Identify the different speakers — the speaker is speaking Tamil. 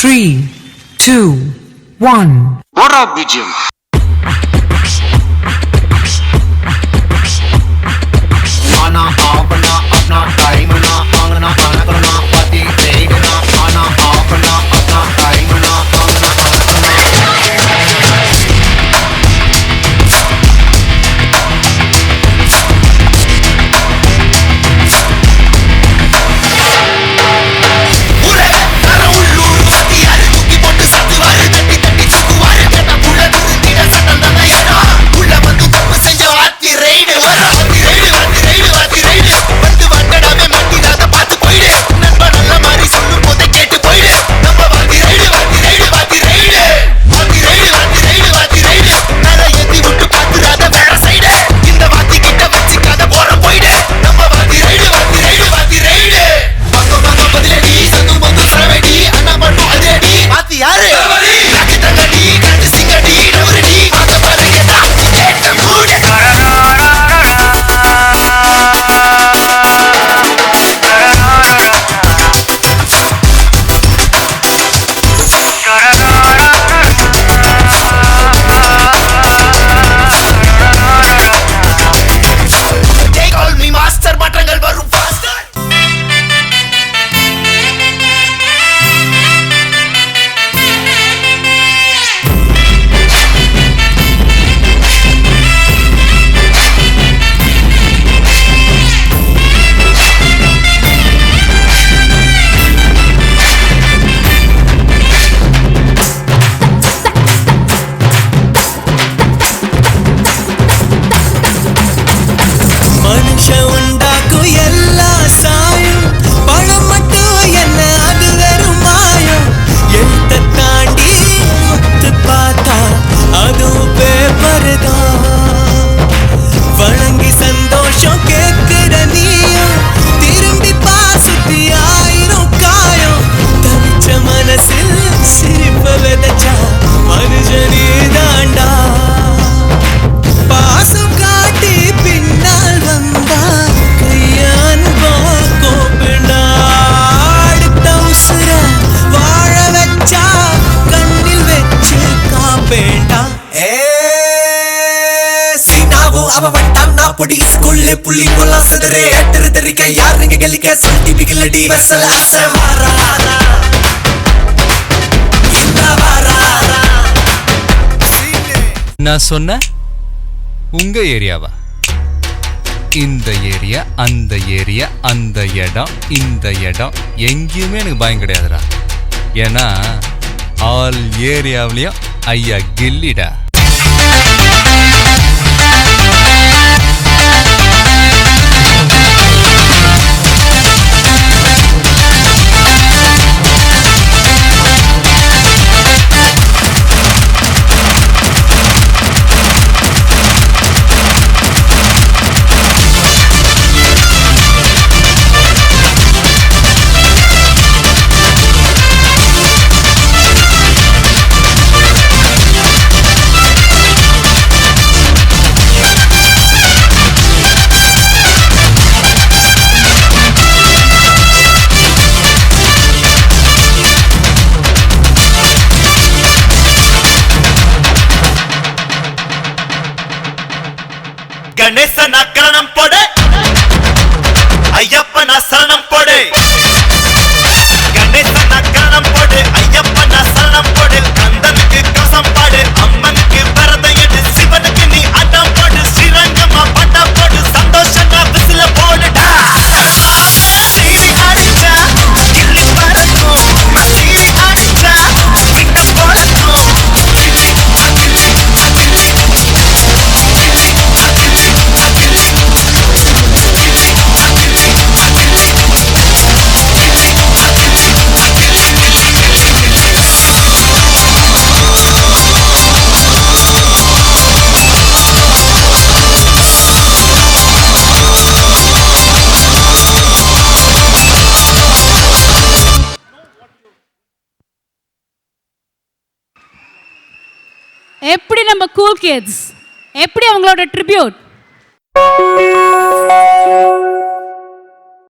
Speaker 1: three, two, one.
Speaker 2: What up,
Speaker 3: Vijim? பொடிகிற கொள்ளு புள்ளி
Speaker 4: போல சிதறே. எட்டரு தெரிக்க யாருங்க கலிக்க சொல்லி பிகிலடி வசல ஆசை
Speaker 5: நான் சொன்ன உங்க ஏரியாவா? இந்த ஏரியா அந்த ஏரியா அந்த இடம் இந்த இடம். எங்கேயுமே எனக்கு பயம் கிடையாதுடா. ஏன்னா ஆல் ஏரியாவிலையும் ஐயா கில்லிடா.
Speaker 3: கணேசன் அக்கரணம் போடு. ஐயப்பன் அசரணம் போடு. கணேசன்
Speaker 6: எப்படி நம்ம கூல் கிட்ஸ் எப்படி அவங்களோட ட்ரிபியூட்